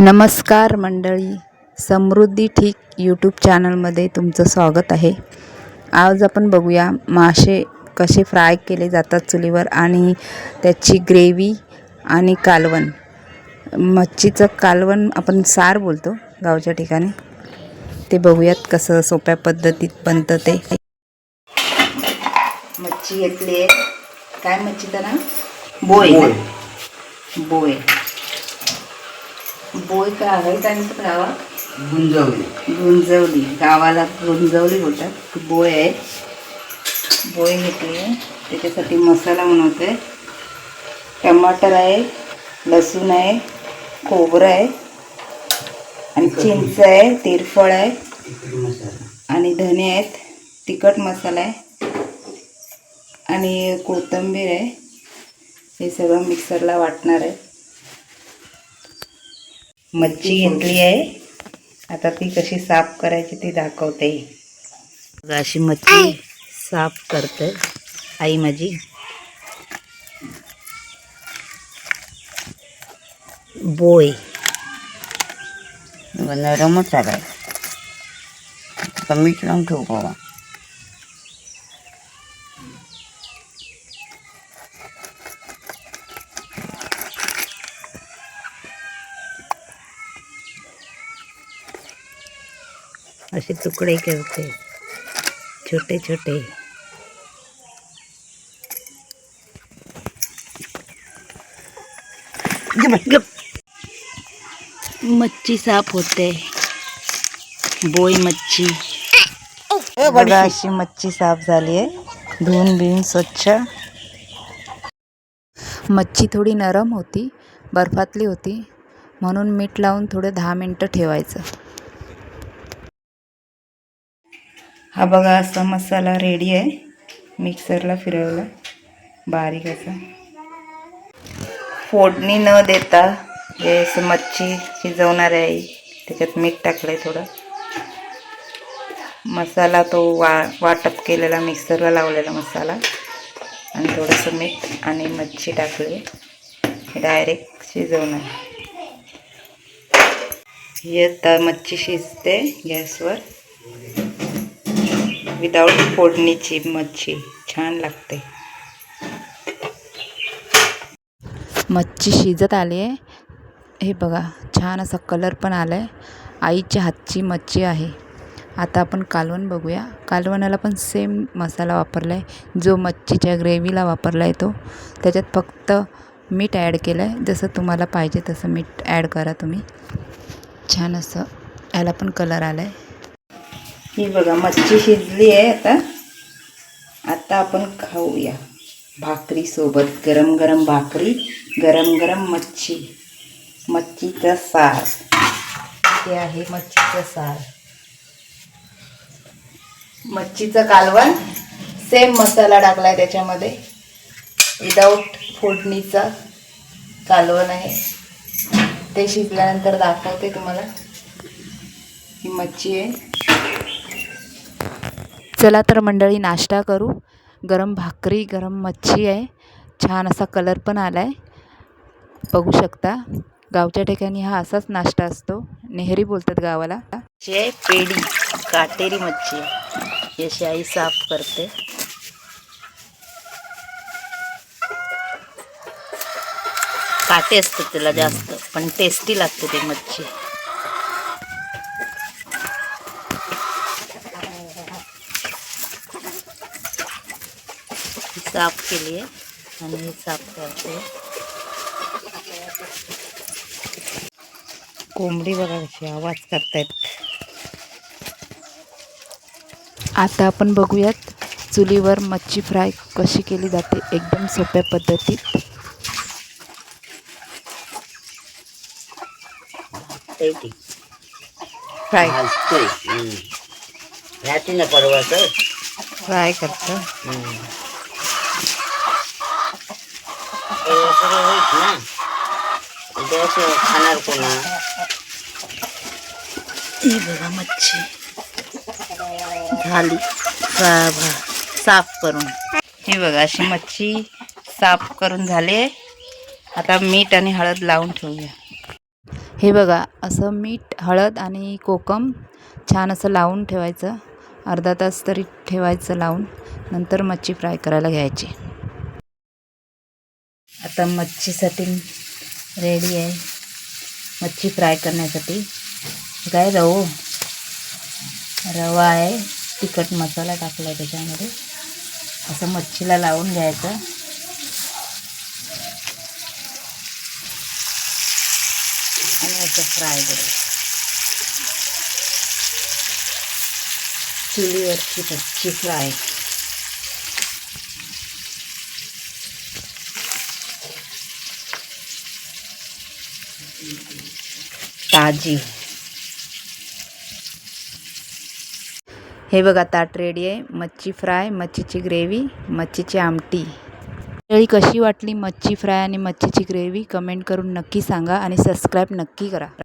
नमस्कार मंडळी. समृद्धी ठीक यूट्यूब चॅनलमध्ये तुमचं स्वागत आहे. आज आपण बघूया मासे कसे फ्राय केले जातात चुलीवर आणि त्याची ग्रेव्ही आणि कालवण. मच्छीचं कालवण आपण सार बोलतो गावच्या ठिकाणी. ते बघूयात कसं सोप्या पद्धतीत बनतं ते. मच्छी घेतली आहे. काय मच्छीचं नाव बोय. बोय. काय आहे त्यांचं गावात गुंजवली. गुंजवली. गावाला गुंजवली बोलतात. ती बोय आहे. बोय आहे त्याच्यासाठी मसाला बनवते. टमाटर आहे लसूण आहे खोबरं आहे आणि चिंच आहे तिरफळ आहे आणि धने आहेत. तिखट मसाला आहे. आणि कोथिंबीर आहे. हे सगळं मिक्सरला वाटणार आहे. मच्छी घेतली आहे. आता ती कशी साफ करायची ती दाखवते. बघा, अशी मच्छी साफ करते आई माझी. बोय. नरमच आता मीठ लावून ठेवू बाबा. असे तुकडे करते. छोटे छोटे. मच्छी साफ होते. बोई मच्छी. बघा अशी. मच्छी साफ झाली आहे. धुवून बिवून स्वच्छ. मच्छी थोडी नरम होती बर्फातली होती. म्हणून मीठ लावून थोडं दहा मिनटं ठेवायचं. हा बघा असा मसाला रेडी आहे. मिक्सरला फिरवला. बारीक असा. फोडणी न देता हे असं मच्छी शिजवणार आहे. त्याच्यात मीठ टाकलं आहे थोडं. मसाला तो वा वाटप केलेला मिक्सरला लावलेला मसाला. आणि थोडंसं मीठ आणि मच्छी टाकली. डायरेक्ट शिजवणार. ही आता मच्छी शिजते गॅसवर. विदाऊट फोडणीची मच्छी. छान लागते. मच्छी शिजत आली आहे हे बघा छान असा कलर पण आला आहे आईच्या हातची मच्छी आहे. आता आपण कालवण बघूया. कालवणाला पण सेम मसाला वापरला आहे जो मच्छीच्या ग्रेव्हीला वापरला आहे तो. त्याच्यात फक्त मीठ ॲड केलं आहे जसं तुम्हाला पाहिजे तसं मीठ ॲड करा तुम्ही. छान असं याला पण कलर आला आहे ही बघा मच्छी शिजली आहे आता. आता आपण खाऊया भाकरीसोबत गरम गरम भाकरी गरम गरम मच्छी. मच्छीचा सार. हे आहे मच्छीचं सार. मच्छीचं कालवण. सेम मसाला टाकला आहे त्याच्यामध्ये. विदाऊट फोडणीचा कालवण आहे. ते शिजल्यानंतर दाखवते तुम्हाला. ही मच्छी आहे. चला तर मंडळी नाश्ता करू. गरम भाकरी गरम मच्छी आहे. छान असा कलर पण आला आहे बघू शकता. गावच्या ठिकाणी हा असाच नाश्ता असतो. नेहरी बोलतात गावाला. आहे पेडी काटेरी मच्छी याची आई साफ करते. काटे असतात त्याला जास्त पण टेस्टी लागते ती मच्छी. साफ केली आहे आणि ही साफ करते. कोंबडी बघा कशी आवाज करतायत. आता आपण बघूयात चुलीवर मच्छी फ्राय कशी केली जाते एकदम सोप्या पद्धतीत. फ्राय ना परवाचं फ्राय करतं. होईत ना उद्या असं खाणार कोणा ही बघा मच्छी झाली साफ करून ही बघा अशी मच्छी साफ करून झाले. आता मीठ आणि हळद लावून ठेवूया. हे बघा असं मीठ हळद आणि कोकम छान असं लावून ठेवायचं. अर्धा तास तरी ठेवायचं लावून. नंतर मच्छी फ्राय करायला घ्यायची. आता मच्छीसाठी रेडी आहे. मच्छी फ्राय करण्यासाठी. काय रवो? रवा आहे. तिखट मसाला टाकला आहे त्याच्यामध्ये. असं मच्छीला लावून घ्यायचं. आणि असं फ्राय करायचं. चुलीवरची मच्छी फ्राय ताजी. हे बघा ताट रेडी आहे. मच्छी फ्राय मच्छीची ग्रेव्ही मच्छीची आमटी. तळी कशी वाटली मच्छी फ्राय आणि मच्छीची ग्रेव्ही कमेंट करून नक्की सांगा आणि सबस्क्राईब नक्की करा.